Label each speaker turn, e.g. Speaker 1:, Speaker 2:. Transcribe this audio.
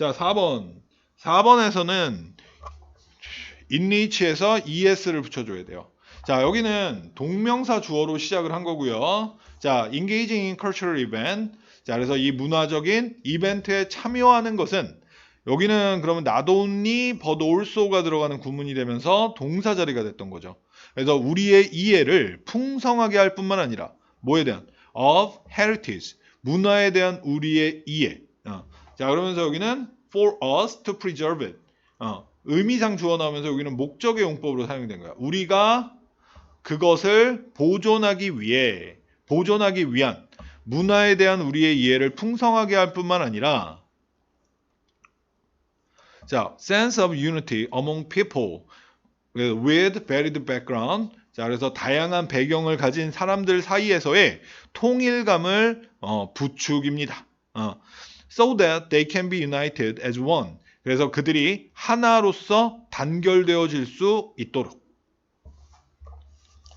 Speaker 1: 자, 4번. 4번에서는 인리치에서 es를 붙여줘야 돼요. 자, 여기는 동명사 주어로 시작을 한 거고요. 자, engaging in cultural event. 자, 그래서 이 문화적인 이벤트에 참여하는 것은 여기는 그러면 not only but also가 들어가는 구문이 되면서 동사 자리가 됐던 거죠. 그래서 우리의 이해를 풍성하게 할 뿐만 아니라 뭐에 대한 of heritage 문화에 대한 우리의 이해. 어. 자 그러면서 여기는 for us to preserve it. 어. 의미상 주어 나오면서 여기는 목적의 용법으로 사용된 거야. 우리가 그것을 보존하기 위해 보존하기 위한 문화에 대한 우리의 이해를 풍성하게 할 뿐만 아니라 자, sense of unity among people with varied background. 자, 그래서 다양한 배경을 가진 사람들 사이에서의 통일감을 어, 부추깁니다. 어, so that they can be united as one. 그래서 그들이 하나로서 단결되어질 수 있도록.